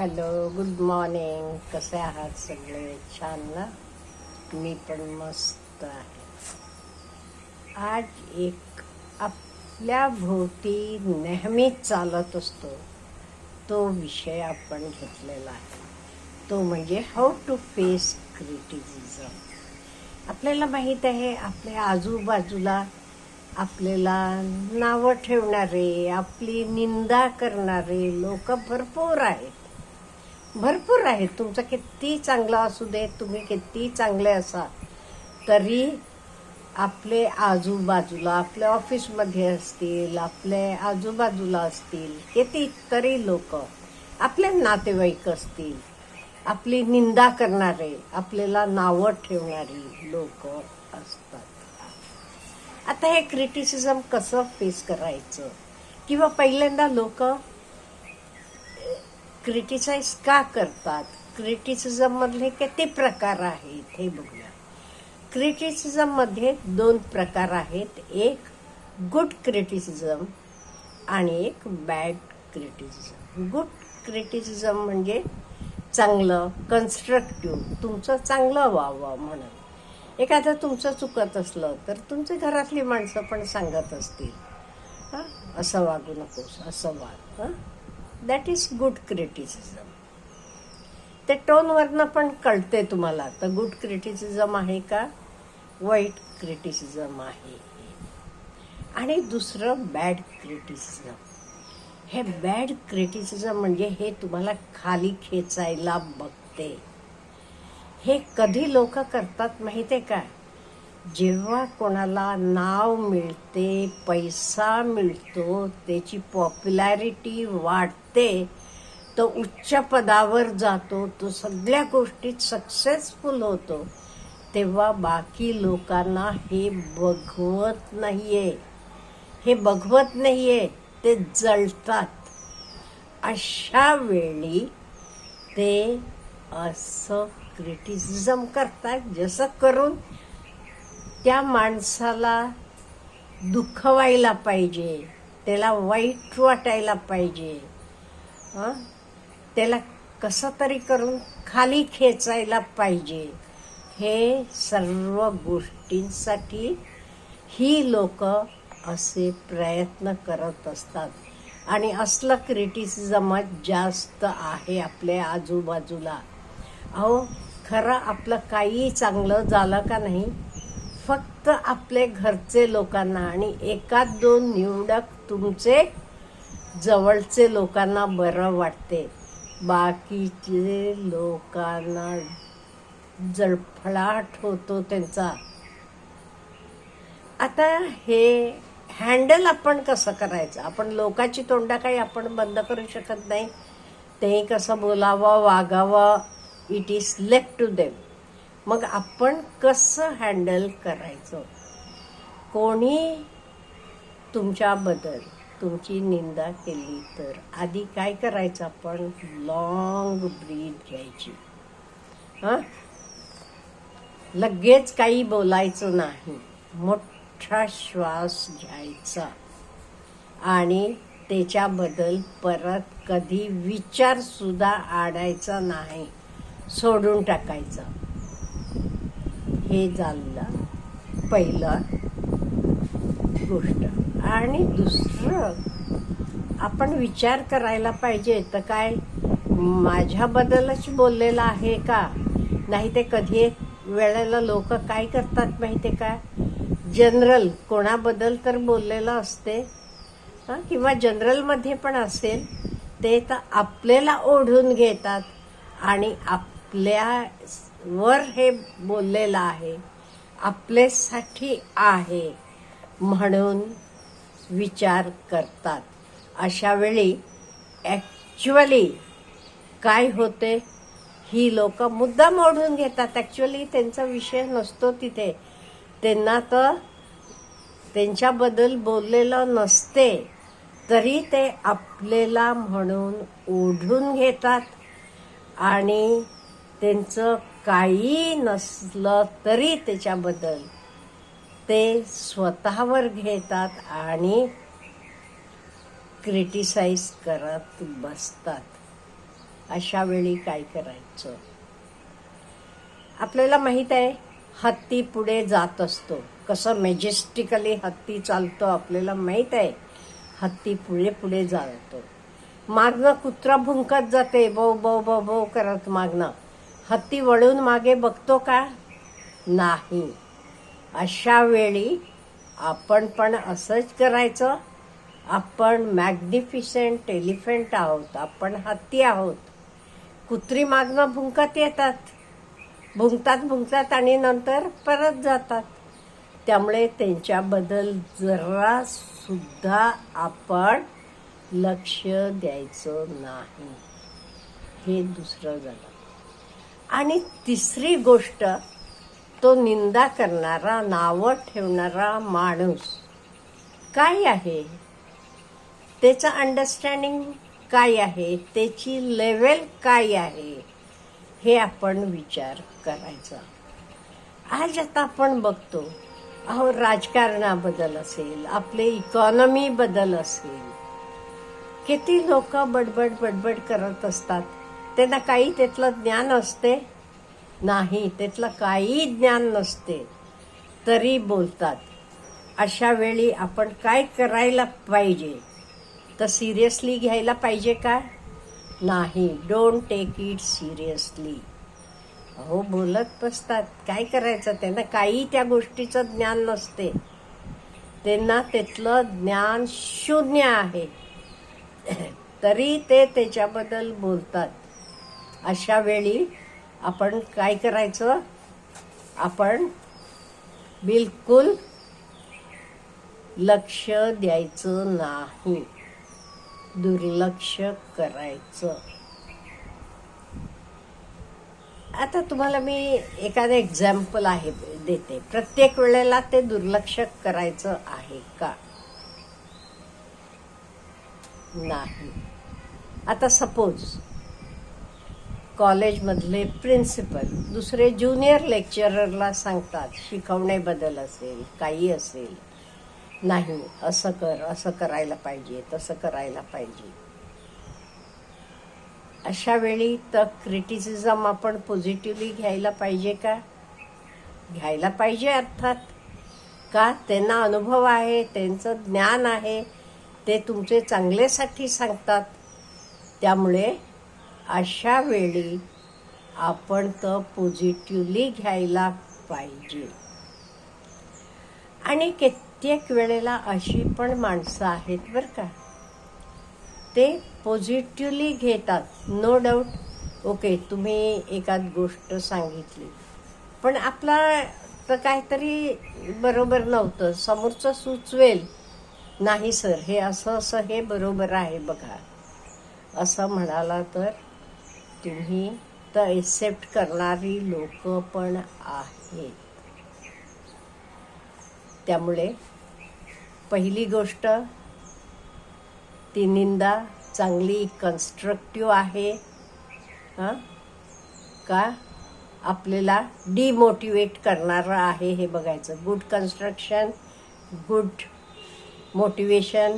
Hello good morning. कसे आहात सगळे? छान ना? मी पण मस्त आहे. आज एक आपल्या भोवती नेहमीच चालत असतो. तो विषय आपण घेतलेला आहे. तो म्हणजे हाऊ टू फेस क्रिटिसिझम आपल्याला माहीत आहे आपल्या आजूबाजूला आपल्याला नावं ठेवणारे आपली निंदा करणारे लोक भरपूर आहेत. भरपूर आहेत तुमचं किती चांगलं असू दे तुम्ही किती चांगले असा तरी आपले आजूबाजूला आपल्या ऑफिसमध्ये असतील आपले आजूबाजूला असतील कितीतरी लोक आपले नातेवाईक असतील आपली निंदा करणारे आपल्याला नावं ठेवणारी लोक असतात. आता हे क्रिटिसिझम कसं फेस करायचं? किंवा पहिल्यांदा लोक क्रिटिसाइज का करतात. क्रिटिसिझममधले किती प्रकार आहेत हे बघूया. क्रिटिसिझममध्ये दोन प्रकार आहेत. एक गुड क्रिटिसिझम आणि एक बॅड क्रिटिसिझम गुड क्रिटिसिझम म्हणजे चांगलं कन्स्ट्रक्टिव्ह तुमचं चांगलं व्हावं म्हणून. एखादं तुमचं चुकत असलं तर तुमची घरातली माणसं पण सांगत असतील. हां? असं वागू नकोस असं वाग. हां? दॅट इज गुड क्रिटिसिझम ते टोनवरनं पण कळते तुम्हाला. तर गुड क्रिटिसिझम आहे का? वाईट क्रिटिसिझम आहे. आणि दुसरं बॅड क्रिटिसिझम हे बॅड क्रिटिसिझम म्हणजे हे तुम्हाला खाली खेचायला बघते. हे कधी लोक करतात माहिती आहे का? जेव्हा कोणाला नाव मिळते पैसा मिळतो त्याची पॉप्युलॅरिटी वाढते तो उच्च पदावर जातो तो सगळ्या गोष्टीत सक्सेसफुल होतो तेव्हा बाकी लोकांना हे बघवत नाहीये. हे बघवत नाहीये ते जळतात. अशा वेळी ते असं क्रिटिसिझम करतात जसं करून त्या माणसाला दुखवायला पाहिजे त्याला वाईट वाटायला पाहिजे. त्याला कसं तरी करून खाली खेचायला पाहिजे. हे सर्व गोष्टींसाठी ही लोक असे प्रयत्न करत असतात. आणि असलं क्रिटिसिझमच जास्त आहे आपल्या आजूबाजूला. अहो खरं आपलं काही चांगलं झालं का नाही फक्त आपले घरचे लोकांना आणि एका दोन निवडक तुमचे जवळचे लोकांना बरं वाटते. बाकीचे लोकांना जळफळाट होतो त्यांचा. आता हे हँडल आपण कसं करायचं? आपण लोकाची तोंडा काही आपण बंद करू शकत नाही. ते कसं बोलावं वागावं. It is left to them मग आपण कसं हँडल करायचं? कोणी तुमच्याबद्दल तुमची निंदा केली तर? आधी काय करायचं आपण? लॉंग ब्रीथ घ्यायची. हां? लगेच काही बोलायचं नाही. मोठा श्वास घ्यायचा. आणि त्याच्याबद्दल परत कधी विचारसुद्धा आणायचा नाही. सोडून टाकायचा. हे झालं पहिलं गोष्ट. आणि दुसरं आपण विचार करायला पाहिजे तर काय माझ्याबद्दलच बोललेलं आहे का? नाही ते कधी वेळेला लोक काय करतात माहिती का? जनरल कोणाबद्दल तर बोललेलं असते. हां किंवा जनरलमध्ये पण असेल ते तर आपल्याला ओढून घेतात आणि आपल्या वर हे बोललेलं आहे आपल्यासाठी आहे म्हणून विचार करतात. अशा वेळी ॲक्च्युअली काय होते? ही लोक मुद्दाम ओढून घेतात. ॲक्च्युअली त्यांचा विषय नसतो तिथे. त्यांना तर त्यांच्याबद्दल बोललेलं नसते. तरी ते आपल्याला म्हणून ओढून घेतात. आणि त्यांचं काही नसलं तरी त्याच्याबद्दल ते स्वतःवर घेतात आणि क्रिटिसाइज करत बसतात. अशा वेळी काय करायचं? आपल्याला माहीत आहे हत्ती पुढे जात असतो. कसं मेजेस्टिकली हत्ती चालतो आपल्याला माहीत आहे. हत्ती पुढे पुढे जातो. मागणं कुत्रा भुंकत जाते. बो बो बो बो करत मागणं. हत्ती वळून मागे बघतो का? नाही. अशा वेळी आपण पण असंच करायचं. आपण मॅग्निफिसेंट एलिफंट आहोत. आपण हत्ती आहोत. कुत्री मागणं भुंकत येतात. भुंकतात भुंकतात आणि नंतर परत जातात. त्यामुळे त्यांच्याबद्दल जरासुद्धा आपण लक्ष द्यायचं नाही. हे दुसरं झालं. आणि तिसरी गोष्ट तो निंदा करणारा नावं ठेवणारा माणूस काय आहे? त्याचं अंडरस्टँडिंग काय आहे? त्याची लेवल काय आहे? हे आपण विचार करायचा. आज आता आपण बघतो अहो राजकारणाबद्दल असेल आपले इकॉनॉमीबद्दल असेल. किती लोक बडबड बडबड करत असतात. त्यांना काही त्यातलं ज्ञान असते? नाही त्यातलं काही ज्ञान नसते. तरी बोलतात अशा वेळी आपण काय करायला पाहिजे? तर सिरियसली घ्यायला पाहिजे का? नाही डोंट टेक इट सिरियसली अहो बोलत बसतात. काय करायचं? त्यांना काही त्या गोष्टीचं ज्ञान नसते. त्यांना त्यातलं ज्ञान शून्य आहे. तरी ते त्याच्याबद्दल बोलतात. अशा वेळी आपण काय करायचं? आपण बिलकुल लक्ष द्यायचं नाही. दुर्लक्ष करायचं. आता तुम्हाला मी एखादं एक्झाम्पल आहे देते. प्रत्येक वेळेला ते दुर्लक्ष करायचं आहे का? नाही. आता सपोज कॉलेजमधले प्रिन्सिपल दुसरे ज्युनियर लेक्चररला सांगतात शिकवण्याबद्दल असेल काही असेल. नाही असं कर असं करायला पाहिजे तसं करायला पाहिजे. अशा वेळी तर क्रिटिसिझम आपण पॉझिटिव्हली घ्यायला पाहिजे का? घ्यायला पाहिजे अर्थात. का? त्यांना अनुभव आहे त्यांचं ज्ञान आहे ते तुमचे चांगल्यासाठी सांगतात. त्यामुळे अशा वेळी आपण तर पॉझिटिव्हली घ्यायला पाहिजे. आणि कित्येक वेळेला अशी पण माणसं आहेत बरं का. ते पॉझिटिव्हली घेतात नो डाऊट ओके तुम्ही एखाद गोष्ट सांगितली. पण आपला तर काहीतरी बरोबर नव्हतं. समोरचं सुचवेल नाही सर हे असं असं हे बरोबर आहे बघा. असं म्हणाला तर तुम्ही तर एक्सेप्ट करणारी लोक पण आहेत. त्यामुळे पहिली गोष्ट ती निंदा चांगली कन्स्ट्रक्टिव्ह आहे हां? का आपल्याला डिमोटिवेट करणारं आहे हे बघायचं. गुड कन्स्ट्रक्शन गुड मोटिवेशन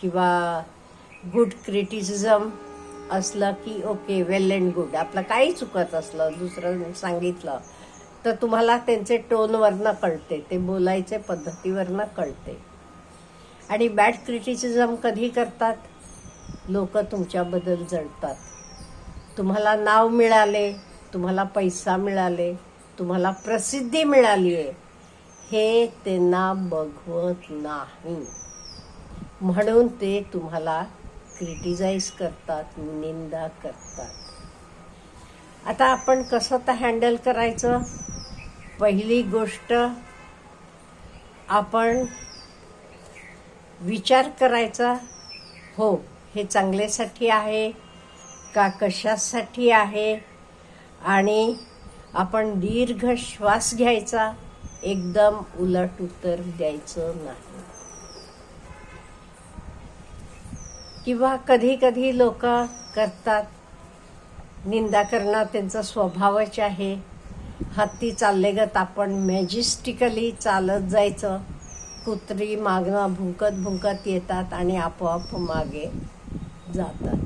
किंवा गुड क्रिटिसिझम असलं की ओके वेल अँड गुड आपलं काही चुकत असलं दुसरं सांगितलं तर तुम्हाला त्यांचे टोनवरनं कळते ते बोलायचे पद्धतीवरनं कळते. आणि बॅड क्रिटिसिझम कधी करतात? लोक तुमच्याबद्दल जळतात तुम्हाला नाव मिळाले तुम्हाला पैसा मिळाले तुम्हाला प्रसिद्धी मिळाली आहे हे त्यांना बघवत नाही. म्हणून ते तुम्हाला क्रिटिसाइज करतात निंदा करतात. आता आपण कसं तर हँडल करायचं? पहिली गोष्ट आपण विचार करायचा हो हे चांगल्यासाठी आहे का कशासाठी आहे? आणि आपण दीर्घ श्वास घ्यायचा एकदम उलट उत्तर द्यायचं नाही. किंवा कधी कधी लोक करतात. निंदा करणं त्यांचा स्वभावच आहे. हत्ती चाललेगत आपण मॅजिस्टिकली चालत जायचं. कुत्री मागणं भुंकत भुंकत येतात आणि आपोआप मागे जातात.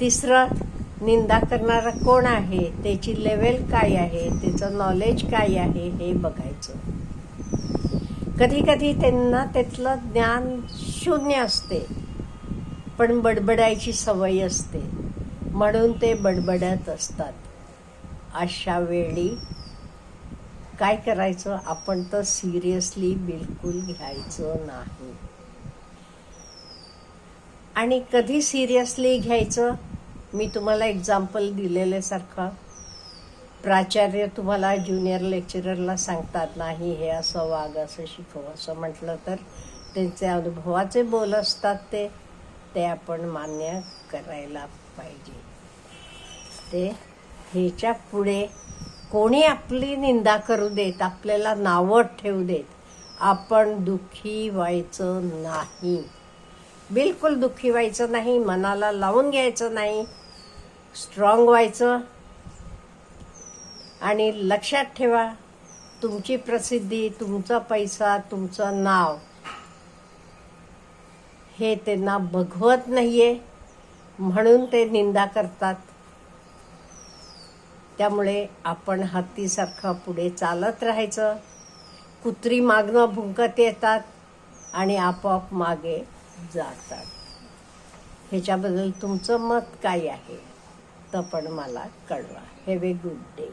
तिसरं निंदा करणारा कोण आहे? त्याची लेवल काय आहे? त्याचं नॉलेज काय आहे? हे बघायचं. कधी कधी त्यांना त्यातलं ज्ञान शून्य असते. पण बडबडायची सवय असते. म्हणून ते बडबडत असतात. अशा वेळी काय करायचं? आपण तर सिरियसली बिलकुल घ्यायचं नाही. आणि कधी सिरियसली घ्यायचं? मी तुम्हाला एक्झाम्पल दिलेल्यासारखं. प्राचार्य तुम्हाला ज्युनियर लेक्चररला सांगतात नाही हे असं वाग असं शिकव असं म्हटलं तर त्यांचे अनुभवाचे बोल असतात ते. ते आपण मान्य करायला पाहिजे. ते ह्याच्या पुढे कोणी आपली निंदा करू देत आपल्याला नावं ठेवू देत आपण दुःखी व्हायचं नाही. बिलकुल दुःखी व्हायचं नाही मनाला लावून घ्यायचं नाही स्ट्रॉंग व्हायचं. आणि लक्षात ठेवा तुमची प्रसिद्धी तुमचा पैसा तुमचं नाव हे त्यांना बघवत नाहीये म्हणून ते निंदा करतात. त्यामुळे आपण हत्तीसारखं पुढे चालत राहायचं. कुत्री मागणं भुंकत येतात आणि आपोआप मागे जातात. ह्याच्याबद्दल तुमचं मत काय आहे? तर पण मला कळवा. Have a good day